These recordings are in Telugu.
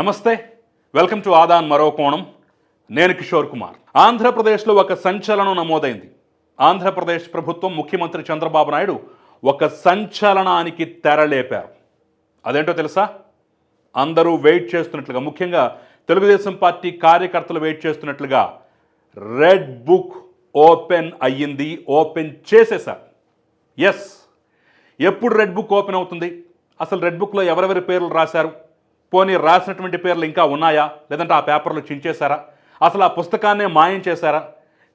నమస్తే. వెల్కమ్ టు ఆదాన్ మరో కోణం. నేను కిషోర్ కుమార్. ఆంధ్రప్రదేశ్లో ఒక సంచలనం నమోదైంది. ఆంధ్రప్రదేశ్ ప్రభుత్వం ముఖ్యమంత్రి చంద్రబాబు నాయుడు ఒక సంచలనానికి తెరలేపారు. అదేంటో తెలుసా? అందరూ వెయిట్ చేస్తున్నట్లుగా ముఖ్యంగా తెలుగుదేశం పార్టీ కార్యకర్తలు వెయిట్ చేస్తున్నట్లుగా రెడ్ బుక్ ఓపెన్ అయ్యింది ఓపెన్ చేసేశారు. ఎస్ ఎప్పుడు రెడ్ బుక్ ఓపెన్ అవుతుంది? అసలు రెడ్ బుక్లో ఎవరెవరి పేర్లు రాశారు? పోనీ రాసినటువంటి పేర్లు ఇంకా ఉన్నాయా? లేదంటే ఆ పేపర్లు చించేశారా? అసలు ఆ పుస్తకాన్నే మాయం చేశారా?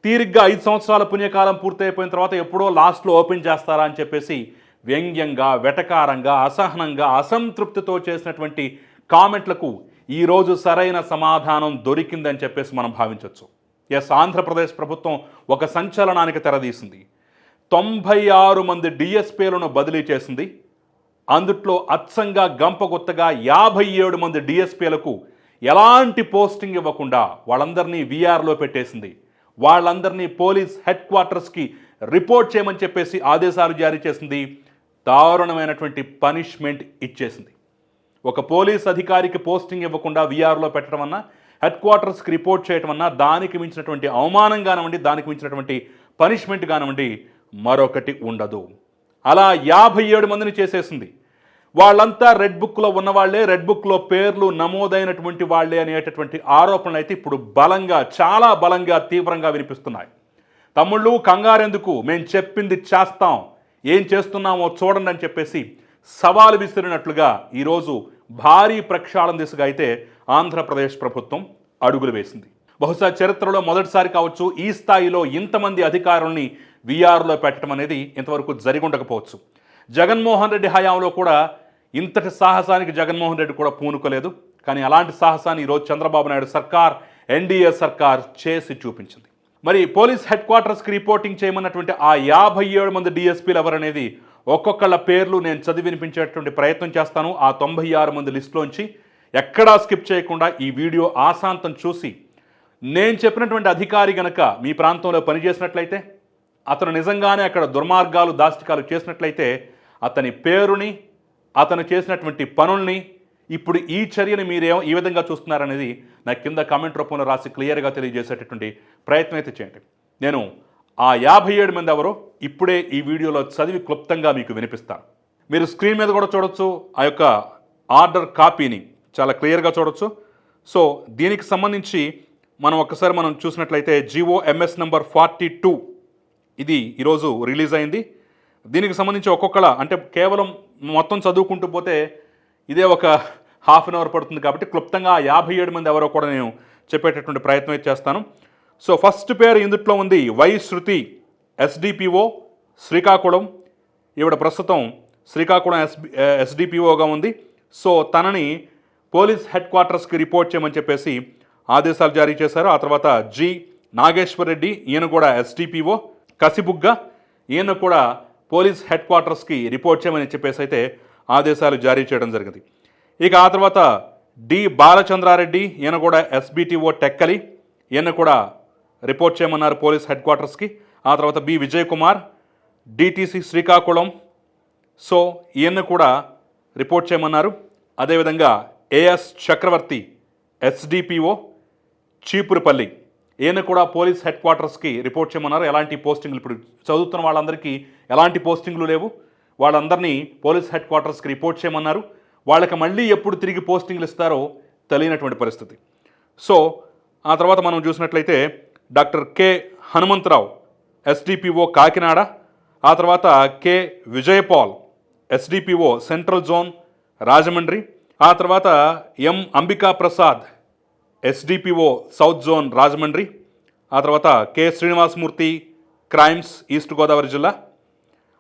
తీరిగ్గా ఐదు సంవత్సరాల పుణ్యకాలం పూర్తయిపోయిన తర్వాత ఎప్పుడో లాస్ట్లో ఓపెన్ చేస్తారా అని చెప్పేసి వ్యంగ్యంగా వెటకారంగా అసహనంగా అసంతృప్తితో చేసినటువంటి కామెంట్లకు ఈరోజు సరైన సమాధానం దొరికిందని చెప్పేసి మనం భావించవచ్చు ఎస్ ఆంధ్రప్రదేశ్ ప్రభుత్వం ఒక సంచలనానికి తెరదీసింది. తొంభై ఆరు మంది డిఎస్పీలను బదిలీ చేసింది. అందుట్లో అచ్చంగా గంపగొత్తగా యాభై ఏడు మంది డిఎస్పీలకు ఎలాంటి పోస్టింగ్ ఇవ్వకుండా వాళ్ళందరినీ వీఆర్లో పెట్టేసింది. వాళ్ళందరినీ పోలీస్ హెడ్ క్వార్టర్స్కి రిపోర్ట్ చేయమని చెప్పేసి ఆదేశాలు జారీ చేసింది. దారుణమైనటువంటి పనిష్మెంట్ ఇచ్చేసింది. ఒక పోలీస్ అధికారికి పోస్టింగ్ ఇవ్వకుండా వీఆర్లో పెట్టడం అన్న హెడ్ క్వార్టర్స్కి రిపోర్ట్ చేయడం అన్నా దానికి మించినటువంటి అవమానం కానివ్వండి దానికి మించినటువంటి పనిష్మెంట్ కానివ్వండి మరొకటి ఉండదు. అలా యాభై ఏడు మందిని చేసేసింది. వాళ్ళంతా రెడ్ బుక్లో ఉన్నవాళ్ళే రెడ్ బుక్లో పేర్లు నమోదైనటువంటి వాళ్ళే అనేటటువంటి ఆరోపణలు అయితే ఇప్పుడు బలంగా చాలా బలంగా తీవ్రంగా వినిపిస్తున్నాయి. తమ్ముళ్ళు కంగారెందుకు? మేము చెప్పింది చేస్తాం. ఏం చేస్తున్నామో చూడండి అని చెప్పేసి సవాలు విసిరినట్లుగా ఈరోజు భారీ ప్రక్షాళన దిశగా అయితే ఆంధ్రప్రదేశ్ ప్రభుత్వం అడుగులు వేసింది. బహుశా చరిత్రలో మొదటిసారి కావచ్చు ఈ స్థాయిలో ఇంతమంది అధికారుల్ని వీఆర్లో పెట్టడం అనేది ఇంతవరకు జరిగి ఉండకపోవచ్చు జగన్మోహన్ రెడ్డి హయాంలో కూడా ఇంతటి సాహసానికి జగన్మోహన్ రెడ్డి కూడా పూనుకోలేదు. కానీ అలాంటి సాహసాన్ని ఈరోజు చంద్రబాబు నాయుడు సర్కార్ ఎన్డీఏ సర్కార్ చేసి చూపించింది. మరి పోలీస్ హెడ్ క్వార్టర్స్కి రిపోర్టింగ్ చేయమన్నటువంటి ఆ యాభై ఏడు మంది డిఎస్పీలు ఎవరనేది ఒక్కొక్కళ్ళ పేర్లు నేను చదివి వినిపించేటువంటి ప్రయత్నం చేస్తాను. ఆ తొంభై ఆరు మంది లిస్టులోంచి ఎక్కడా స్కిప్ చేయకుండా ఈ వీడియో ఆశాంతం చూసి నేను చెప్పినటువంటి అధికారి గనక మీ ప్రాంతంలో పనిచేసినట్లయితే అతను నిజంగానే అక్కడ దుర్మార్గాలు దాష్టికాలు చేసినట్లయితే అతని పేరుని అతను చేసినటువంటి పనుల్ని ఇప్పుడు ఈ చర్యని మీరేం ఈ విధంగా చూస్తున్నారనేది నా కింద కామెంట్ రూపంలో రాసి క్లియర్గా తెలియజేసేటటువంటి ప్రయత్నం అయితే చేయండి. నేను ఆ యాభై ఏడు మంది ఎవరో ఇప్పుడే ఈ వీడియోలో చదివి క్లుప్తంగా మీకు వినిపిస్తాను. మీరు స్క్రీన్ మీద కూడా చూడొచ్చు ఆ యొక్క ఆర్డర్ కాపీని చాలా క్లియర్గా చూడొచ్చు. సో దీనికి సంబంధించి మనం ఒకసారి మనం చూసినట్లయితే GO MS number forty two ఇది ఈరోజు రిలీజ్ అయింది. దీనికి సంబంధించి ఒక్కొక్కళ అంటే కేవలం మొత్తం చదువుకుంటూ పోతే ఇదే ఒక హాఫ్ అన్ అవర్ పడుతుంది కాబట్టి క్లుప్తంగా యాభై ఏడు మంది ఎవరో కూడా నేను చెప్పేటటువంటి ప్రయత్నం అయితే చేస్తాను. సో ఫస్ట్ పేరు ఇందుట్లో ఉంది వై శృతి ఎస్డిపిఓ శ్రీకాకుళం. ఈవిడ ప్రస్తుతం శ్రీకాకుళం ఎస్బి ఎస్డిపిఓగా ఉంది. సో తనని పోలీస్ హెడ్ క్వార్టర్స్కి రిపోర్ట్ చేయమని చెప్పేసి ఆదేశాలు జారీ చేశారు. ఆ తర్వాత జి నాగేశ్వర్ రెడ్డి ఈయన కూడా ఎస్డిపిఓ. కసిబుగ్గ ఈయన కూడా పోలీస్ హెడ్ క్వార్టర్స్కి రిపోర్ట్ చేయమని చెప్పేసి అయితే ఆదేశాలు జారీ చేయడం జరిగింది. ఇక ఆ తర్వాత డి బాలచంద్రారెడ్డి ఈయన కూడా ఎస్బీటీఓ టెక్కలి ఈయన కూడా రిపోర్ట్ చేయమన్నారు పోలీస్ హెడ్ క్వార్టర్స్కి. ఆ తర్వాత B Vijay Kumar DTC Srikakulam so ఈయన కూడా రిపోర్ట్ చేయమన్నారు. అదేవిధంగా ఏఎస్ చక్రవర్తి ఎస్డిపిఓ చీపురుపల్లి. ఈయన కూడా పోలీస్ హెడ్ క్వార్టర్స్కి రిపోర్ట్ చేయమన్నారు. ఎలాంటి పోస్టింగ్లు ఇప్పుడు చదువుతున్న వాళ్ళందరికీ ఎలాంటి పోస్టింగ్లు లేవు. వాళ్ళందరినీ పోలీస్ హెడ్ క్వార్టర్స్కి రిపోర్ట్ చేయమన్నారు. వాళ్ళకి మళ్ళీ ఎప్పుడు తిరిగి పోస్టింగ్లు ఇస్తారో తెలియనటువంటి పరిస్థితి. సో ఆ తర్వాత మనం చూసినట్లయితే doctor K. Hanumantharao SDPO Kakinada ఆ తర్వాత K. Vijayapal SDPO central zone Rajahmundry ఆ తర్వాత M. Ambika Prasad SDPO south zone Rajahmundry. ఆ తర్వాత K. Srinivasamurthy crimes east Godavari జిల్లా.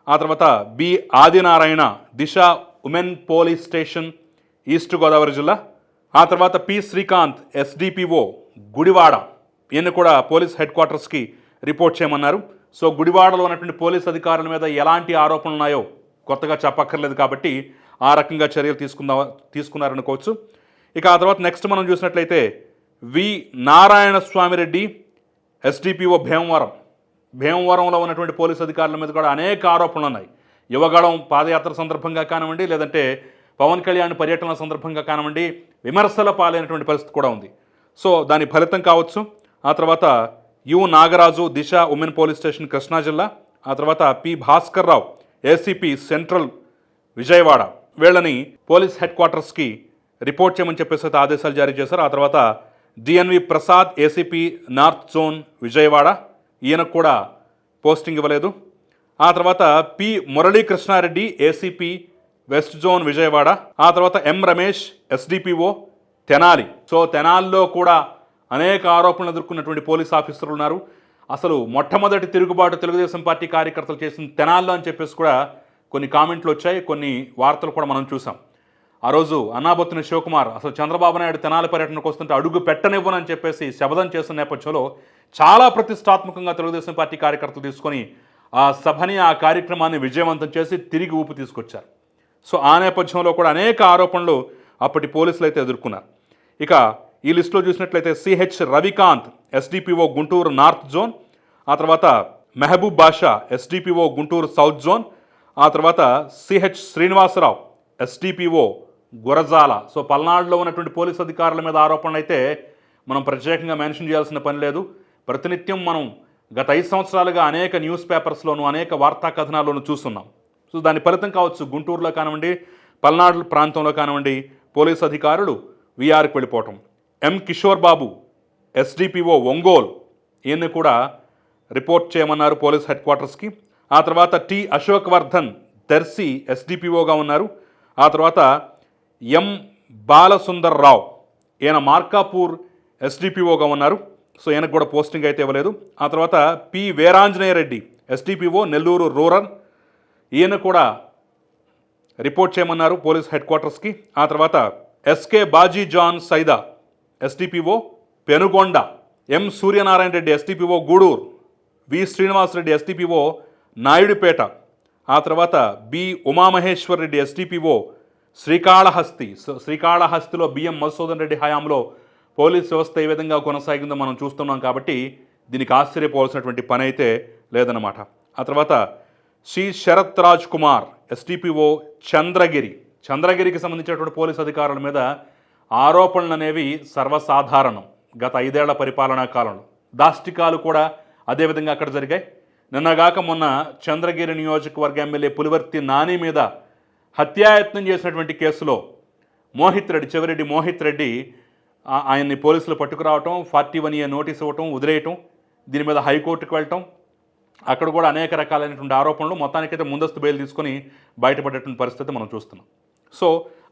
ఆ తర్వాత B. Adinarayana Disha women police station east Godavari జిల్లా. ఆ తర్వాత పి. శ్రీకాంత్ ఎస్డిపిఓ గుడివాడ. ఈయన కూడా పోలీస్ హెడ్ క్వార్టర్స్కి రిపోర్ట్ చేయమన్నారు. సో గుడివాడలో ఉన్నటువంటి పోలీస్ అధికారుల మీద ఎలాంటి ఆరోపణలు ఉన్నాయో కొత్తగా చెప్పక్కర్లేదు కాబట్టి ఆ రకంగా చర్యలు తీసుకుందా తీసుకున్నారనుకోవచ్చు. ఇక ఆ తర్వాత నెక్స్ట్ మనం చూసినట్లయితే వి నారాయణ స్వామిరెడ్డి ఎస్డిపిఓ భీమవరం. భీమవరంలో ఉన్నటువంటి పోలీసు అధికారుల మీద కూడా అనేక ఆరోపణలు ఉన్నాయి. యువగళం పాదయాత్ర సందర్భంగా కానివ్వండి లేదంటే పవన్ కళ్యాణ్ పర్యటన సందర్భంగా కానివ్వండి విమర్శల పాలైనటువంటి పరిస్థితి కూడా ఉంది. సో దాని ఫలితం కావచ్చు. ఆ తర్వాత U Nagaraju Disha women police station Krishna జిల్లా ఆ తర్వాత P Bhaskar Rao ACP central Vijayawada వీళ్ళని పోలీస్ హెడ్ క్వార్టర్స్కి రిపోర్ట్ చేయమని చెప్పేసి ఆదేశాలు జారీ చేశారు. ఆ తర్వాత DNV Prasad ACP north zone Vijayawada. ఈయనకు కూడా పోస్టింగ్ ఇవ్వలేదు. ఆ తర్వాత P Muralikrishnareddy ACP west zone Vijayawada. ఆ తర్వాత M Ramesh SDPO Tenali. So తెనాల్లో కూడా అనేక ఆరోపణలు ఎదుర్కొన్నటువంటి పోలీస్ ఆఫీసర్లు ఉన్నారు. అసలు మొట్టమొదటి తిరుగుబాటు తెలుగుదేశం పార్టీ కార్యకర్తలు చేసిన తెనాల్లో అని చెప్పేసి కూడా కొన్ని కామెంట్లు వచ్చాయి కొన్ని వార్తలు కూడా మనం చూసాం. ఆ రోజు అన్నాబొత్తుని శివకుమార్ అసలు చంద్రబాబు నాయుడు తెనాలి పర్యటనకు వస్తుంటే అడుగు పెట్టనివ్వనని చెప్పేసి శబదం చేసిన నేపథ్యంలో చాలా ప్రతిష్టాత్మకంగా తెలుగుదేశం పార్టీ కార్యకర్తలు తీసుకొని ఆ సభని ఆ కార్యక్రమాన్ని విజయవంతం చేసి తిరిగి ఊపు తీసుకొచ్చారు. సో ఆ నేపథ్యంలో కూడా అనేక ఆరోపణలు అప్పటి పోలీసులు అయితే ఎదుర్కొన్నారు. ఇక ఈ లిస్టులో చూసినట్లయితే CH Ravikanth SDPO Guntur north zone ఆ తర్వాత Mehboob Basha SDPO Guntur south zone ఆ తర్వాత CH Srinivasarao SDPO Gurazala. So పల్నాడులో ఉన్నటువంటి పోలీస్ అధికారుల మీద ఆరోపణలు అయితే మనం ప్రత్యేకంగా మెన్షన్ చేయాల్సిన పని లేదు. ప్రతినిత్యం మనం గత ఐదు సంవత్సరాలుగా అనేక న్యూస్ పేపర్స్లోను అనేక వార్తా కథనాల్లోనూ చూస్తున్నాం. సో దాని ఫలితం కావచ్చు గుంటూరులో కానివ్వండి పల్నాడు ప్రాంతంలో కానివ్వండి పోలీస్ అధికారులు వీఆర్కి వెళ్ళిపోవటం. ఎం కిషోర్ బాబు ఎస్డిపిఓ ఒంగోల్ ఈయన్ని కూడా రిపోర్ట్ చేయమన్నారు పోలీస్ హెడ్ క్వార్టర్స్కి. ఆ తర్వాత టి అశోక్ వర్ధన్ దర్శి ఎస్డిపిఓగా ఉన్నారు. ఆ తర్వాత ఎం బాలసుందర్ రావు ఈయన మార్కాపూర్ ఎస్డిపిఓగా ఉన్నారు. సో ఈయనకు కూడా పోస్టింగ్ అయితే ఇవ్వలేదు. ఆ తర్వాత P Veeranjaneya Reddy SDPO Nellore rural. ఈయన కూడా రిపోర్ట్ చేయమన్నారు పోలీస్ హెడ్ క్వార్టర్స్కి. ఆ తర్వాత SK Baji Jan Saida SDPO Penugonda. M Suryanarayana Reddy SDPO Gudur. V Srinivasa Reddy SDPO Naidupeta. ఆ తర్వాత బి ఉమామహేశ్వర్ రెడ్డి ఎస్డిపిఓ శ్రీకాళహస్తి శ్రీకాళహస్తిలో బిఎం మధుసూదన్ రెడ్డి హయాంలో పోలీస్ వ్యవస్థ ఏ విధంగా కొనసాగిందో మనం చూస్తున్నాం కాబట్టి దీనికి ఆశ్చర్యపోవాల్సినటువంటి పని అయితే లేదన్నమాట. ఆ తర్వాత శ్రీ శరత్ రాజ్ కుమార్ ఎస్డిపిఓ చంద్రగిరి. చంద్రగిరికి సంబంధించినటువంటి పోలీస్ అధికారుల మీద ఆరోపణలు అనేవి సర్వసాధారణం గత ఐదేళ్ళ పరిపాలనా కాలంలో. దాష్టికాలు కూడా అదేవిధంగా అక్కడ జరిగాయి. నిన్నగాక మొన్న చంద్రగిరి నియోజకవర్గ ఎమ్మెల్యే పులివర్తి నాని మీద హత్యాయత్నం చేసినటువంటి కేసులో మోహిత్ రెడ్డి చెవిరెడ్డి మోహిత్ రెడ్డి ఆయన్ని పోలీసులు పట్టుకురావటం ఫార్టీ వన్ ఇయర్ నోటీస్ ఇవ్వటం వదిలేయటం దీని మీద హైకోర్టుకు వెళ్ళటం అక్కడ కూడా అనేక రకాలైనటువంటి ఆరోపణలు మొత్తానికైతే ముందస్తు బెయిల్ తీసుకొని బయటపడేటువంటి పరిస్థితి మనం చూస్తున్నాం. సో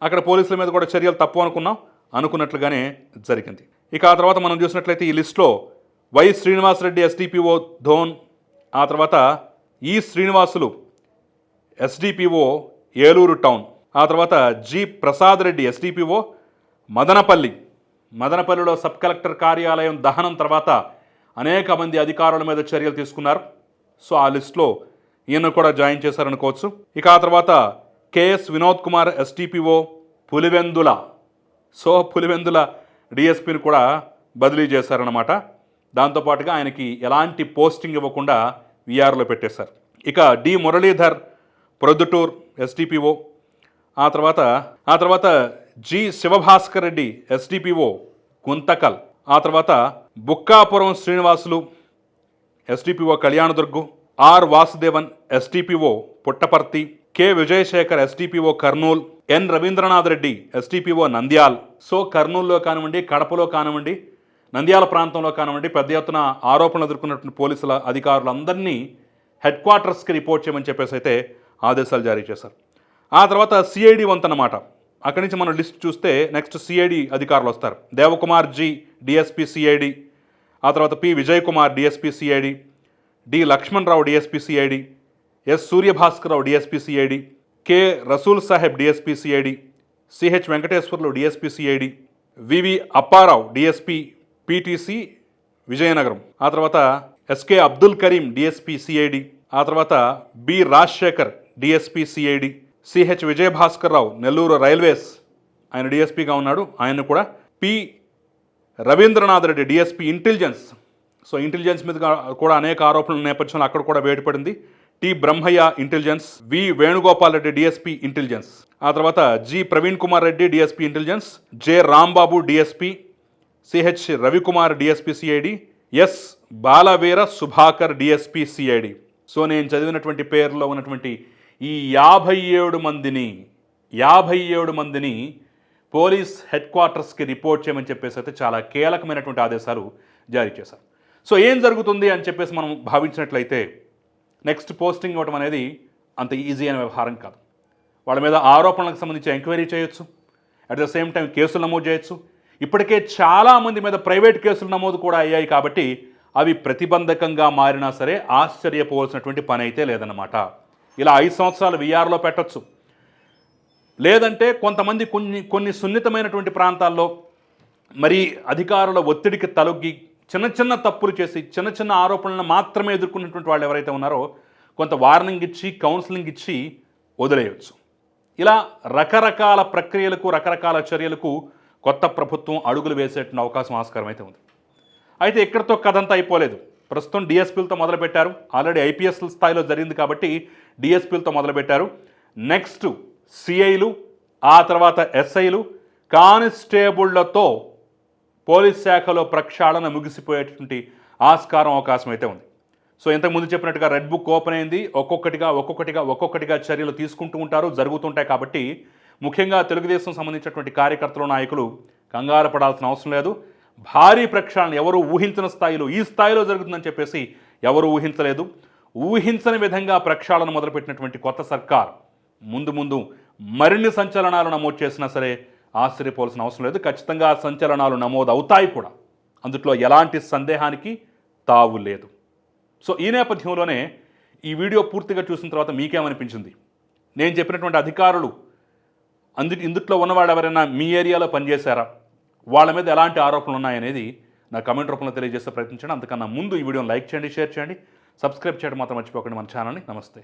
అక్కడ పోలీసుల మీద కూడా చర్యలు తప్పు అనుకున్నాం అనుకున్నట్లుగానే జరిగింది. ఇక ఆ తర్వాత మనం చూసినట్లయితే ఈ లిస్టులో వై శ్రీనివాసరెడ్డి ఎస్డిపిఓ ధోన్ ఆ తర్వాత ఈ శ్రీనివాసులు ఎస్డిపిఓ ఏలూరు టౌన్. ఆ తర్వాత జి. ప్రసాద్ రెడ్డి ఎస్డిపిఓ. మదనపల్లి. మదనపల్లిలో సబ్ కలెక్టర్ కార్యాలయం దహనం తర్వాత అనేక మంది అధికారుల మీద చర్యలు తీసుకున్నారు. సో ఆ లిస్టులో ఈయన కూడా జాయిన్ చేశారనుకోవచ్చు. ఇక ఆ తర్వాత KS Vinod Kumar SDPO. Pulivendula. So Pulivendula డిఎస్పీని కూడా బదిలీ చేశారన్నమాట. దాంతోపాటుగా ఆయనకి ఎలాంటి పోస్టింగ్ ఇవ్వకుండా విఆర్లో పెట్టేశారు. ఇక డి. మురళీధర్ ప్రొద్దుటూర్ ఎస్డిపిఓ ఆ తర్వాత ఆ తర్వాత జి. శివభాస్కర్ రెడ్డి ఎస్డిపిఓ గుంతకల్. ఆ తర్వాత Bukkapuram Srinivasulu SDPO Kalyandurg. R. Vasudevan SDPO Puttaparthi. K. Vijayasekhar SDPO Kurnool. N. Ravindranath Reddy SDPO Nandyal. So కర్నూలులో కానివ్వండి కడపలో కానివ్వండి నంద్యాల ప్రాంతంలో కానివ్వండి పెద్ద ఎత్తున ఆరోపణలు ఎదుర్కొన్నటువంటి పోలీసుల అధికారులందరినీ హెడ్ క్వార్టర్స్కి రిపోర్ట్ చేయమని చెప్పేసి అయితే ఆదేశాలు జారీ చేశారు. ఆ తర్వాత సిఐడి వంతనమాట. అక్కడి నుంచి మనం లిస్ట్ చూస్తే నెక్స్ట్ సిఐడి అధికారులు వస్తారు దేవకుమార్ జీ డిఎస్పీ సిఐడి ఆ తర్వాత P Vijay Kumar DSP CID D Lakshman Rao DSP CID S Suryabhaskararao DSP CID K Rasool Saheb DSP CID CH Venkateswarlu DSP CID VV Apparao DSP PTC Vizianagaram. ఆ తర్వాత SK Abdul Karim DSP CID ఆ తర్వాత B Rajasekhar DSP CID CH Vijayabhaskar Rao Nellore railways. ఆయన డిఎస్పీగా ఉన్నాడు. ఆయన కూడా P Ravindranath Reddy DSP intelligence so intelligence మీద కూడా అనేక ఆరోపణల నేపథ్యంలో అక్కడ కూడా బయటపడింది T Brahmaiah intelligence V Venugopal Reddy DSP intelligence ఆ తర్వాత G Praveen Kumar Reddy DSP intelligence J Rambabu DSP CH Ravikumar DSP CID S Balaveera Subhakar DSP CID so నేను చదివినటువంటి పేర్లో ఉన్నటువంటి ఈ యాభై ఏడు మందిని యాభై ఏడు మందిని పోలీస్ హెడ్ క్వార్టర్స్కి రిపోర్ట్ చేయమని చెప్పేసి అయితే చాలా కీలకమైనటువంటి ఆదేశాలు జారీ చేశారు. సో ఏం జరుగుతుంది అని చెప్పేసి మనం భావించినట్లయితే నెక్స్ట్ పోస్టింగ్ ఇవ్వడం అనేది అంత ఈజీ అయిన వ్యవహారం కాదు. వాళ్ళ మీద ఆరోపణలకు సంబంధించి ఎంక్వైరీ చేయొచ్చు. అట్ ద సేమ్ టైం కేసులు నమోదు చేయొచ్చు. ఇప్పటికే చాలామంది మీద ప్రైవేట్ కేసులు నమోదు కూడా అయ్యాయి కాబట్టి అవి ప్రతిబంధకంగా మారినా సరే ఆశ్చర్యపోవాల్సినటువంటి పని అయితే లేదన్నమాట. ఇలా ఐదు సంవత్సరాలు విఆర్లో పెట్టచ్చు. లేదంటే కొంతమంది కొన్ని కొన్ని సున్నితమైనటువంటి ప్రాంతాల్లో మరి అధికారుల ఒత్తిడికి తలొగ్గి చిన్న చిన్న తప్పులు చేసి చిన్న చిన్న ఆరోపణలను మాత్రమే ఎదుర్కొన్నటువంటి వాళ్ళు ఎవరైతే ఉన్నారో కొంత వార్నింగ్ ఇచ్చి కౌన్సిలింగ్ ఇచ్చి వదిలేయచ్చు. ఇలా రకరకాల ప్రక్రియలకు రకరకాల చర్యలకు కొత్త ప్రభుత్వం అడుగులు వేసేటువంటి అవకాశం ఆస్కారం అయితే ఉంది. అయితే ఇక్కడితో కథ అంతా అయిపోలేదు. ప్రస్తుతం డిఎస్పీలతో మొదలుపెట్టారు. ఆల్రెడీ ఐపీఎస్ స్థాయిలో జరిగింది కాబట్టి డిఎస్పీలతో మొదలుపెట్టారు. నెక్స్ట్ సిఐలు ఆ తర్వాత ఎస్ఐలు కానిస్టేబుళ్ళతో పోలీస్ శాఖలో ప్రక్షాళన ముగిసిపోయేటువంటి ఆస్కారం అవకాశం అయితే ఉంది. సో ఇంతకుముందు చెప్పినట్టుగా రెడ్ బుక్ ఓపెన్ అయింది. ఒక్కొక్కటిగా ఒక్కొక్కటిగా ఒక్కొక్కటిగా చర్యలు తీసుకుంటూ ఉంటారు జరుగుతుంటాయి కాబట్టి ముఖ్యంగా తెలుగుదేశం సంబంధించినటువంటి కార్యకర్తలు నాయకులు కంగారు పడాల్సిన అవసరం లేదు. భారీ ప్రక్షాళన ఎవరు ఊహించిన స్థాయిలో ఈ స్థాయిలో జరుగుతుందని చెప్పేసి ఎవరు ఊహించలేదు. ఊహించని విధంగా ప్రక్షాళన మొదలుపెట్టినటువంటి కొత్త సర్కార్ ముందు ముందు మరిన్ని సంచలనాలు నమోదు చేసినా సరే ఆశ్చర్యపోవాల్సిన అవసరం లేదు. ఖచ్చితంగా సంచలనాలు నమోదు అవుతాయి కూడా. అందుట్లో ఎలాంటి సందేహానికి తావు లేదు. సో ఈ నేపథ్యంలోనే ఈ వీడియో పూర్తిగా చూసిన తర్వాత మీకేమనిపించింది? నేను చెప్పినటువంటి అధికారులు అందు ఇందుట్లో ఉన్నవాడు ఎవరైనా మీ ఏరియాలో పనిచేశారా? వాళ్ళ మీద ఎలాంటి ఆరోపణలు ఉన్నాయనేది నా కమెంట్ రూపంలో తెలియజేస్తే ప్రయత్నించండి అంతకన్నా ముందు ఈ వీడియోని లైక్ చేయండి షేర్ చేయండి. సబ్స్క్రైబ్ చేయడం మాత్రం మర్చిపోకండి మన ఛానల్ని నమస్తే.